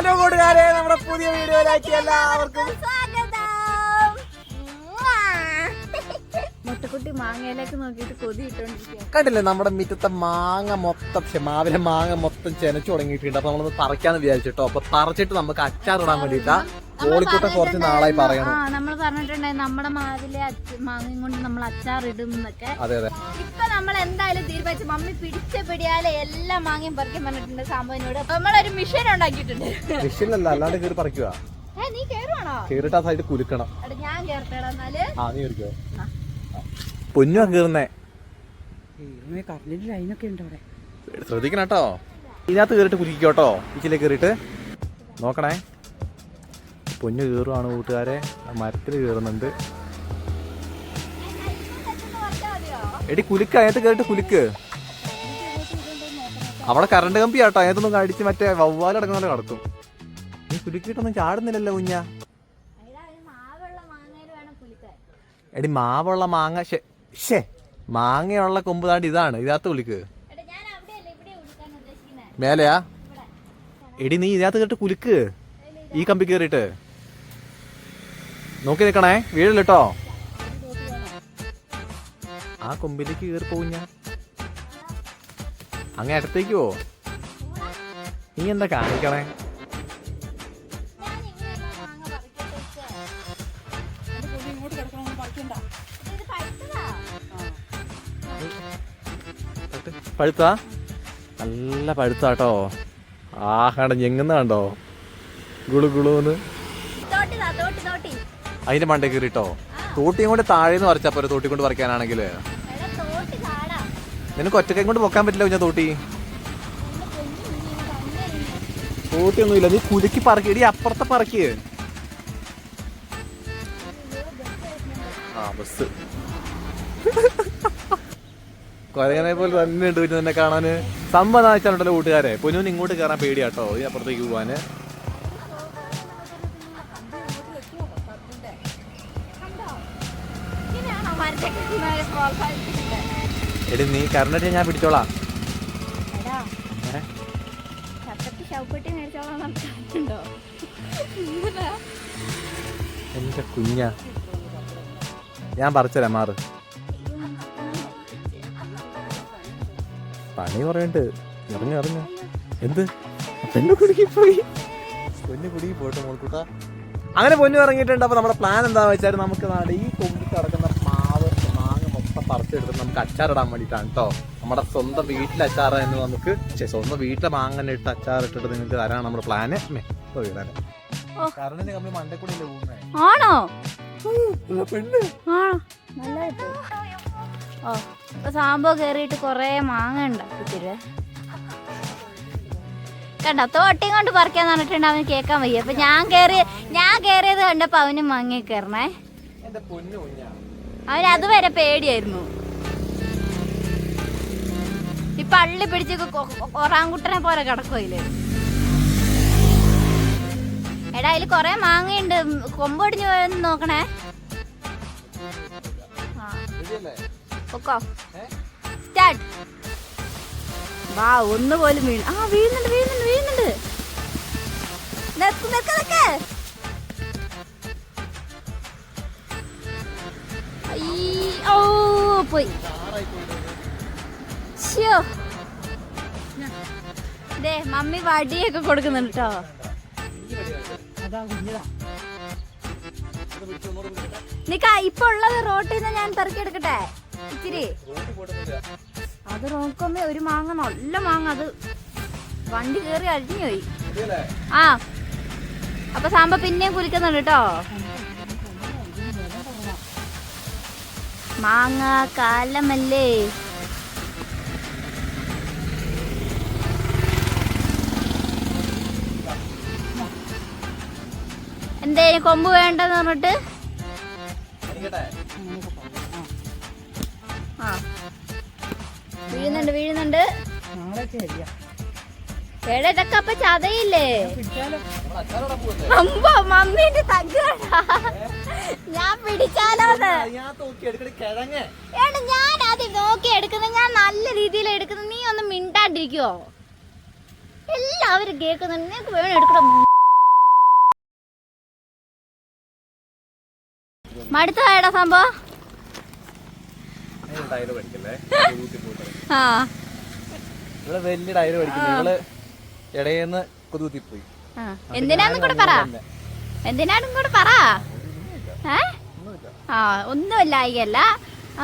Hello കൂട്ടുകാരെ നമ്മുടെ പുതിയ വീഡിയോയിലേക്ക് എല്ലാവർക്കും മുട്ടക്കുട്ടി മാങ്ങയിലേക്ക് നോക്കിയിട്ട് കൊതി ഇട്ടോണ്ടിരിക്കുക കണ്ടില്ലേ നമ്മുടെ മിറ്റത്തെ മാങ്ങ മൊത്തം ശ്ശെ, മാവിലെ മാങ്ങ മൊത്തം ചെനച്ചു തുടങ്ങിയിട്ടുണ്ട്. അപ്പൊ നമ്മളൊന്ന് പറിക്കാന്ന് വിചാരിച്ചിട്ടോ. അപ്പൊ പറിച്ചിട്ട് നമുക്ക് അച്ചാറിടാൻ വേണ്ടിട്ടാ ഓളിക്കൂട്ടം കുറച്ച് നാളായി പറയണം. ആ നമ്മൾ പറഞ്ഞിട്ടുണ്ടായി നമ്മുടെ മാവിലെ മാങ്ങയും കൊണ്ട് നമ്മൾ അച്ചാർ ഇടും എന്നൊക്കെ. അതെ അതെ. ഇപ്പൊ നമ്മൾ എന്തായാലും തീരുമാനിച്ചു. മമ്മി പിടിച്ച പിടിയാലെ എല്ലാ മാങ്ങയും പറിക്കാൻ പറഞ്ഞിട്ടുണ്ട് സാമ്പവിനോട് നമ്മളൊരു മിഷൻ ഉണ്ടാക്കിയിട്ടുണ്ട്. മിഷനല്ല അല്ലാണ്ട് കയറി പറിക്കുക ഏ നീ കേറുവാണോ? കേറിട്ടാ ആ സൈഡ് കുലുക്കണം. എടാ ഞാൻ കേറട്ടെടാ എന്നാൽ. ആ നീ കയറിക്കോ പൊന്നു കയറുന്നേ കറണ്ടിന്റെ ലൈനൊക്കെ ഉണ്ട് അവിടെ. ശ്രദ്ധിക്കണം കേട്ടോ. ഇതിനകത്ത് കയറിട്ട് കുലിക്കോട്ടോ ഇതിലേക്ക് കയറിയിട്ട് നോക്കണേ. പൊന്നു കയറുവാണ് കൂട്ടുകാരെ. മരത്തിൽ കയറുന്നുണ്ട് എടി കുലുക്ക്. അതിനകത്ത് കയറിട്ട് കുലുക്ക്. അവിടെ കറണ്ട് കമ്പി ആട്ടോ അതിനകത്തൊന്നും കടിച്ച് മറ്റേ വവ്വാലടങ്ങുന്ന പോലെ കടക്കും നീ കുലുക്കിയിട്ടൊന്നും ചാടുന്നില്ലല്ലോ കുഞ്ഞ. എടി മാവുള്ള മാങ്ങ. ഷേ മാങ്ങയുള്ള കൊമ്പ് താണ്ട് ഇതാണ്. ഇതിനകത്ത് കുലുക്ക്. മേലെയാ? എടി നീ ഇതിനകത്ത് കേട്ട് കുലുക്ക്. ഈ കമ്പി കയറിയിട്ട് നോക്കി നിൽക്കണേ വീഴില്ല കേട്ടോ ആ കൊമ്പിലേക്ക് കയറി പോകും ഞാൻ. അങ്ങ് അടുത്തേക്ക് പോ. നീ എന്താ കാണിക്കണേ? പഴുത്ത? നല്ല പഴുത്താട്ടോ. ആ കണ്ട ഞെങ്ങുന്ന കണ്ടോ ഗുളു ഗുളുന്ന്. അതിന്റെ മണ്ട കയറിട്ടോ തോട്ടിയും കൊണ്ട് താഴേന്ന് പറിച്ചാ തോട്ടി കൊണ്ട് പറിക്കാനാണെങ്കിൽ നിനക്ക് ഒറ്റക്കൈ കൊണ്ട് പൊക്കാൻ പറ്റില്ല കുഞ്ഞാ തോട്ടി? തോട്ടിയൊന്നുമില്ല നീ കുലുക്കി പറക്കി അപ്പുറത്തെ പറക്കി. ആ ബസ്. കൊരങ്ങനെ പോലെ തന്നെ ഉണ്ട് പിന്നെ നിന്നെ കാണാന്. സംഭവം വെച്ചാലുണ്ടല്ലോ കൂട്ടുകാരെ പൊന്നു ഇങ്ങോട്ട് കയറാൻ പേടിയാട്ടോ ഈ അപ്പുറത്തേക്ക് പോവാന്. എടി നീ കറണ്ടിട്ട് ഞാൻ പിടിച്ചോളാം. എന്റെ കുഞ്ഞ. ഞാൻ പറിച്ചരാ മാറ്. പണി കുറയുണ്ട് ഇറങ്ങി ഇറങ്ങി. എന്ത്? പെണ്ണു കുടുക്കി പോയി. പൊന്നു കുടുക്കി പോട്ടെ മോൾക്കൂട്ട. അങ്ങനെ പൊന്നു ഇറങ്ങിയിട്ടുണ്ട്. അപ്പൊ നമ്മുടെ പ്ലാൻ എന്താ വെച്ചാൽ നമുക്ക് നാളെ ഈ കൊമ്പി കിടക്കുന്ന മാവ് മാങ്ങ മൊത്തം പറിച്ചെടുത്ത് നമുക്ക് അച്ചാറിടാൻ വേണ്ടിയിട്ടാണ് കേട്ടോ നമ്മുടെ സ്വന്തം വീട്ടിലെ അച്ചാർ എന്ന് നമുക്ക് സ്വന്തം വീട്ടിലെ മാങ്ങനെ ഇട്ട് അച്ചാർ ഇട്ടിട്ട് നിങ്ങൾക്ക് തരാനാണ് നമ്മുടെ പ്ലാന് ആണോ? ഓ സാമ്പോ കേറിയിട്ട് കൊറേ മാങ്ങ ഉണ്ടാക്കി കണ്ട കണ്ടോ തോട്ടിയും കൊണ്ട് പറിക്കാന്ന് പറഞ്ഞിട്ടുണ്ട് അവന് കേക്കാൻ വയ്യ. അപ്പൊ ഞാൻ കേറി ഞാൻ കേറിയത് കണ്ടപ്പോ അവന് മാങ്ങ കയറണേ. അവന് അതുവരെ പേടിയായിരുന്നു. ഇപ്പൊ അള്ളി പിടിച്ച് ഒറാങ്കുട്ടനെ പോലെ കിടക്കുവയിൽ എടാ അതിൽ കൊറേ മാങ്ങയുണ്ട്. കൊമ്പൊടിഞ്ഞു പോയെന്ന് നോക്കണേ. പൊക്കോ. സ്റ്റാർട്ട്. വാ ഒന്ന് പോലും വീണ്. ആ വീഴുന്നുണ്ട് വീഴുന്നുണ്ട് വീഴുന്നുണ്ട്. നിക്ക് നിക്ക് നിക്ക്. ഓ പോയി. ദേ മമ്മി വടിയൊക്കെ കൊടുക്കുന്നുണ്ട് കേട്ടോ നിക്ക ഇപ്പൊ ഉള്ളത് റോട്ടിൽ നിന്ന് ഞാൻ പെറുക്കിയെടുക്കട്ടെ ഇച്ചിരി. അത് നോക്കുമ്പോ ഒരു മാങ്ങ നല്ല മാങ്ങ. അത് വണ്ടി കേറി അഴിഞ്ഞു പോയി ആ. അപ്പൊ സാമ്പ പിന്നെയും കുലിക്കുന്നുണ്ട് കേട്ടോ മാങ്ങ കാലമല്ലേ? എന്തേ കൊമ്പ് വേണ്ടെന്ന് പറഞ്ഞിട്ട്? ആ. വീഴുന്നുണ്ട് വീഴുന്നുണ്ട്. ഇതൊക്കെ അപ്പൊ ചതയില്ലേ? അമ്പോ മമ്മീന്റെ തഗ്ഗാടാ ഞാൻ പിടിച്ചാലോ ഞാൻ അത് നോക്കി എടുക്കുന്നത് ഞാൻ നല്ല രീതിയിൽ എടുക്കുന്നത് നീ ഒന്ന് മിണ്ടാണ്ടിരിക്കുവോ? എല്ലാവരും കേൾക്കുന്നുണ്ട്. നിനക്ക് വേണം എടുക്കണം മടുത്തതായടാ സംഭവം. ആ. എന്തിനാന്നും കൂടെ പറ. എന്തിനാന്നും കൂടെ പറ. ആ ഒന്നുമില്ല അയ്യല്ല.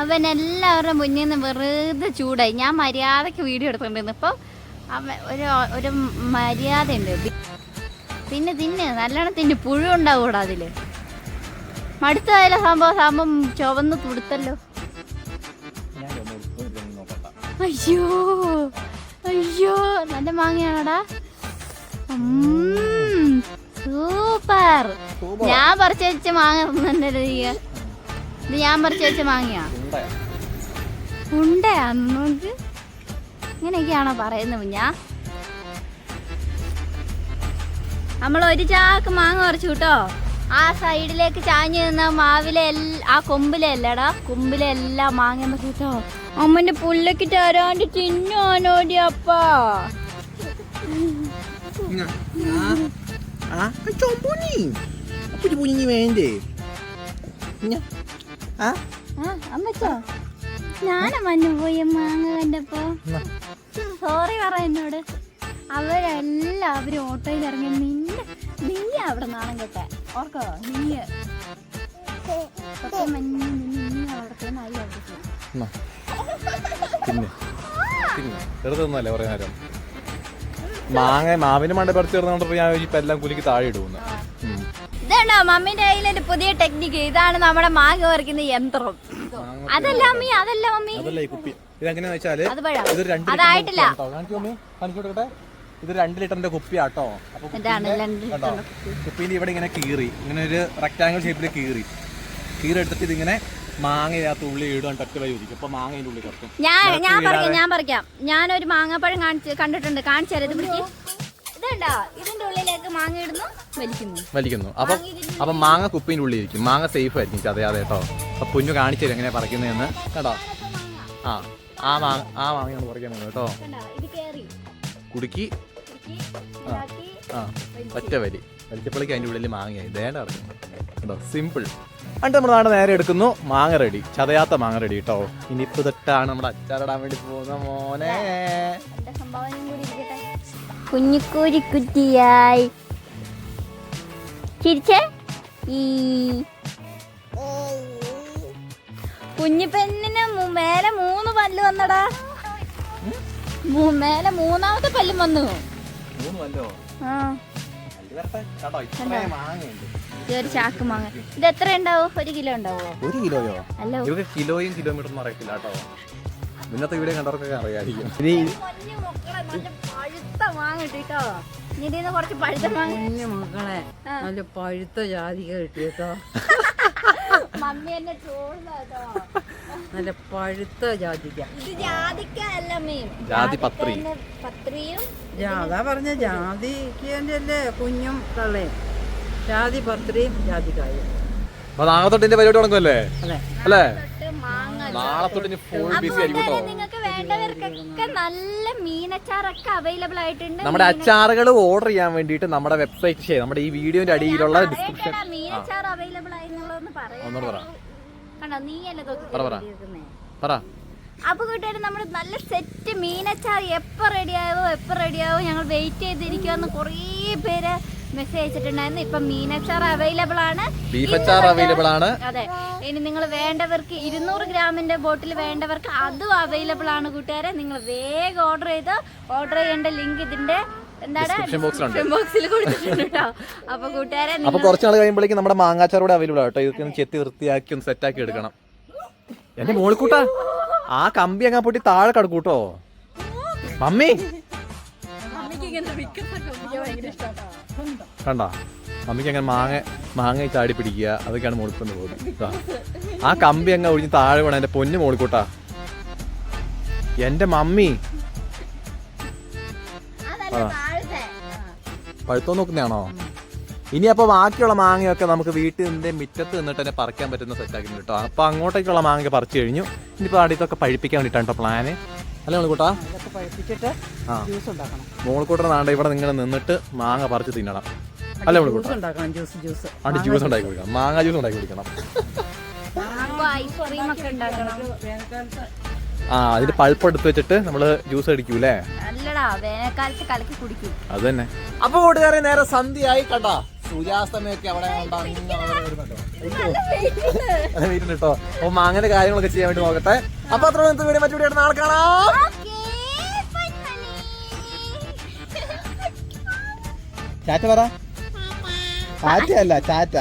അവൻ എല്ലാവരുടെ മുന്നിൽ നിന്ന് വെറുതെ ചൂടായി. ഞാൻ മര്യാദയ്ക്ക് വീഡിയോ എടുത്തോണ്ടിരുന്നു. ഇപ്പം ഒരു ഒരു മര്യാദ ഉണ്ട് പിന്നെ തിന്ന്. നല്ലോണം തിന്ന്. പുഴു ഉണ്ടാവൂടാ അതിൽ. മടുത്തതായാലും സംഭവം സംഭവം ചുവന്ന് തുടുത്തല്ലോ. അയ്യോ അയ്യോ. നല്ല മാങ്ങയാണോടാ? സൂപ്പർ ഞാൻ പറിച്ചു വെച്ച മാങ്ങ തിന്നണ്ടല്ലോ നീ ഇത് ഞാൻ പറിച്ചു വെച്ച മാങ്ങയാ. ഉണ്ടായോ? നോക്ക് ഇങ്ങനെയൊക്കെയാണോ പറയുന്നത് കുഞ്ഞാ. നമ്മൾ ഒരു ചാക്ക് മാങ്ങ പറിച്ചു കേട്ടോ ആ സൈഡിലേക്ക് ചാഞ്ഞു നിന്ന മാവിലെ ആ കൊമ്പിലെ അല്ലടാ കൊമ്പിലെ എല്ലാം മാങ്ങ കേട്ടോ അമ്മന്റെ പുല്ലക്ക് തരാണ്ട് തിന്നാനോടി അപ്പാ. ആ ചൊമ്പുനി അപ്പൊ കുഞ്ഞി വേണ്ടേ ആ അമ്മച്ചോ ഞാൻ മഞ്ഞു പോയി മാങ്ങ കണ്ടപ്പോ സോറി പറ എന്നോട് അവരെല്ലാവരും ഓട്ടോയിൽ ഇറങ്ങി നിന്നെ നീ അവിടെ നാണം കേട്ടെ. ഓർക്കോ? നീ. തിന്ന് തിന്ന് വെറുതെ ഒന്നല്ലേ കുറേ നേരം മാങ്ങ മാവിന് മണ്ട പറിച്ച് ചേർന്നോണ്ടപ്പോ ഞാൻ ഇപ്പൊ എല്ലാം കുലുക്കി താഴെ ഇടുന്നു. ഇതാണോ മമ്മിന്റെ കയ്യിലൊരു പുതിയ ടെക്നിക്ക് ഇതാണ് നമ്മുടെ മാങ്ങ പറിക്കുന്ന യന്ത്രം. അതല്ല മമ്മി അതല്ല മമ്മി. അതല്ല ഈ കുപ്പി. ഇതെങ്ങനെയാ വെച്ചാൽ ഇത് രണ്ട് അതായിട്ടില്ല. ഇത് രണ്ട് ലിറ്ററിന്റെ കുപ്പിയാട്ടോ. അപ്പൊ കണ്ടോ? ഇവിടെ ഇങ്ങനെ കീറി. ഇങ്ങനെ ഒരു റെക്ടാങ്കിൾ ഷേപ്പിൽ കീറി. കീറി എടുത്തിട്ട് ഇതിങ്ങനെ മാങ്ങ ഇതിനകത്ത് ഉള്ളി ഇടുക ഒറ്റ വരി ഒതുക്കും അപ്പൊ മാങ്ങ ഇതിന്റെ ഉള്ളിൽ കിടക്കും. ഞാൻ ഞാൻ പറിക്കാം ഞാൻ പറിക്കാം ഞാനൊരു മാങ്ങാപ്പഴം കാണിച്ച് കണ്ടിട്ടുണ്ട്. കാണിച്ചു തരാം. ഇത് പിടിക്ക്. ഇതുണ്ടോ? ഇതിന്റെ ഉള്ളിലേക്ക് മാങ്ങ ഇടുന്നു വലിക്കുന്നു. വലിക്കുന്നു. അപ്പൊ അപ്പൊ മാങ്ങ കുപ്പിന്റെ ഉള്ളിൽ ഇരിക്കും. മാങ്ങ സേഫ് ആയിരിക്കും ചതയാതെ കേട്ടോ. അപ്പൊ കുഞ്ഞു കാണിച്ചു തരും എങ്ങനെയാ പറിക്കുന്നതെന്ന്. കേട്ടോ? ആ ആ മാങ്ങ ആ മാങ്ങയാണ് പറിക്കാൻ പോകുന്നത് കേട്ടോ. കണ്ടോ ഇത് കേറി. കുടുക്കി. ഇതാക്കി, ആ ഒറ്റ വരി വലിച്ചപ്പളിക്ക് അതിന്റെ ഉള്ളിൽ മാങ്ങയായി. ദേണ്ട ഇറക്കുന്നു കേട്ടോ സിമ്പിൾ എന്നിട്ട് നമ്മുടെ നാട് നേരെ എടുക്കുന്നു മാങ്ങ റെഡി. ചതയാത്ത മാങ്ങ റെഡി കേട്ടോ ഇനിയിപ്പോ തൊട്ടാണ് നമ്മുടെ അച്ചാറിടാൻ വേണ്ടി പോകുന്ന മോനെ. കുഞ്ഞിക്കൂരി സംഭാവനയും കൂടി ഇരിക്കട്ടെ. കുഞ്ഞിക്കോരി കുറ്റിയായി. ചിരിച്ചേ? ഈ. കുഞ്ഞിപ്പെണ്ണിന് പെണ്ണിന് മേലെ മൂന്ന് പല്ല് വന്നടാ. മേലെ മൂന്നാമത്തെ പല്ലും വന്നു. മൂന്ന് ആ. ഇതൊരു ചാക്ക് മാങ്ങ. ഇത് എത്ര ഉണ്ടാവും? ഒരു കിലോ ഉണ്ടാവോ? ഒരു കിലോയോ? അല്ല ഇവർക്ക് കിലോയും കിലോമീറ്ററും അറിയത്തില്ല കേട്ടോ. ഇന്നത്തെ വീഡിയോ കണ്ടവർക്കൊക്കെ അറിയാമായിരിക്കും. ഇനി പഴുത്ത മാങ്ങ കിട്ടിട്ടോ ഇതിന്ന് കുറച്ച് പഴുത്ത മാങ്ങ കുഞ്ഞു മക്കളെ നല്ല പഴുത്ത ജാതിക കിട്ടിയേട്ടോ. മമ്മി എന്നെ ട്രോളുന്നോ നല്ല പഴുത്ത ജാതിക്ക. അല്ല മീൻ ജാതി പത്രി. പത്രിയും അതാ പറഞ്ഞ ജാതിക്ക് അല്ലേ കുഞ്ഞും തള്ളയും. ജാതി പത്രിയും ജാതിക്കായും അപ്പൊ നാളെ തൊട്ടിന്റെ പരിപാടി തുടങ്ങുമല്ലേ? അല്ലേ? നാളെ തൊട്ട് ഫുൾ ബിസി ആയിരിക്കും കേട്ടോ. നിങ്ങൾക്ക് വേണ്ടവർക്കൊക്കെ നല്ല മീനച്ചാറൊക്കെ അവൈലബിൾ ആയിട്ടുണ്ട്. നമ്മുടെ അച്ചാറുകൾ ഓർഡർ ചെയ്യാൻ വേണ്ടിയിട്ട് നമ്മുടെ വെബ്സൈറ്റ് നമ്മുടെ ഈ വീഡിയോന്റെ അടിയിലുള്ള ഡിസ്ക്രിപ്ഷൻ മീനച്ചാർ അവൈലബിൾ ആയിരുന്നുള്ളതെന്ന് പറയാം. കണ്ടോ പറ, അപ്പൊ കൂട്ടുകാർ നമ്മൾ നല്ല സെറ്റ് മീനച്ചാർ എപ്പോൾ റെഡിയാവോ എപ്പോൾ റെഡിയാവോ ഞങ്ങൾ വെയിറ്റ് ചെയ്തിരിക്കുമെന്ന് കുറേ പേര് മെസ്സേജ് അയച്ചിട്ടുണ്ടായിരുന്നു. ഇപ്പൊ മീനച്ചാർ അവൈലബിൾ ആണ്. ബീഫ് അച്ചാർ അവൈലബിൾ ആണ്. അതെ. ഇനി നിങ്ങൾ വേണ്ടവർക്ക് ഇരുന്നൂറ് ഗ്രാമിന്റെ ബോട്ടിൽ വേണ്ടവർക്ക് അതും അവൈലബിൾ ആണ് കൂട്ടുകാരെ. നിങ്ങൾ വേഗം ഓർഡർ ചെയ്ത് ഓർഡർ ചെയ്യേണ്ട ലിങ്ക് ഇതിന്റെ അപ്പൊ കൂട്ടുകാരെ അപ്പൊ നിങ്ങൾ കുറച്ച് നാൾ കഴിയുമ്പോഴേക്കും നമ്മുടെ മാങ്ങാച്ചാർ കൂടെ അവൈലബിൾ ആട്ടോ ഇതൊക്കെ ഒന്ന് ചെത്തി വൃത്തിയാക്കി ഒന്ന് സെറ്റാക്കി എടുക്കണം. എന്റെ മോളിക്കൂട്ടാ ആ കമ്പി അങ്ങാ പൊട്ടി താഴെ കടക്കൂട്ടോ മമ്മി. കണ്ടോ? മമ്മിക്ക് അങ്ങനെ മാങ്ങ മാങ്ങ ചാടി പിടിക്കുക. അതൊക്കെയാണ് മോളിക്കൊണ്ട് പോകുന്നത്. ആ കമ്പി അങ്ങ് ഒഴിഞ്ഞ് താഴെ വേണം എന്റെ പൊന്നു മോളിക്കൂട്ടാ. എന്റെ മമ്മി. പഴുത്തോ നോക്കുന്നതാണോ? ഇനി അപ്പൊ ബാക്കിയുള്ള മാങ്ങയൊക്കെ നമുക്ക് വീട്ടിൽ നിന്റെ മുറ്റത്ത് നിന്നിട്ട് തന്നെ പറിക്കാൻ പറ്റുന്ന സെറ്റാക്കി കേട്ടോ അപ്പൊ അങ്ങോട്ടേക്കുള്ള മാങ്ങ പറിച്ചു കഴിഞ്ഞു. ഇനിയിപ്പോ അടുത്തൊക്കെ പഴിപ്പിക്കാൻ വേണ്ടിയിട്ടാണ് കേട്ടോ പ്ലാന് അല്ലേ പഴുപ്പിച്ചിട്ട് ആ. ജ്യൂസ് ഉണ്ടാക്കണം. മോളിക്കൂട്ടർ നാണ്ട ഇവിടെ നിങ്ങൾ നിന്നിട്ട് മാങ്ങ പറിച്ച് തിന്നണം. അല്ലേ നമ്മൾ ജ്യൂസ് ഉണ്ടാക്കണം ജ്യൂസ് ജ്യൂസ് അവിടെ ജ്യൂസ് ഉണ്ടാക്കി കുടിക്കണം. മാങ്ങ ജ്യൂസ് ഉണ്ടാക്കി കുടിക്കണം. ആ അതിന്റെ പൾപ്പ് എടുത്ത് വെച്ചിട്ട് നമ്മൾ ജ്യൂസ് അടിക്കൂലേ അല്ലടാ വേനൽക്കാലത്ത് കലക്കി കുടിക്കും. അത് തന്നെ അപ്പൊ കൂട്ടുകാരെ നേരെ സന്ധ്യയായി കണ്ടാ? സൂര്യാസ്തമയൊക്കെ അവിടെ വീട്ടിൽ കേട്ടോ. അപ്പൊ അങ്ങനെ കാര്യങ്ങളൊക്കെ ചെയ്യാൻ വേണ്ടി നോക്കട്ടെ. അപ്പൊ അത്ര വീഡിയോ. മറ്റു വീഡിയോ നാളെ കാണാം. ചാറ്റ പറ. ചാറ്റ അല്ല ചാറ്റ.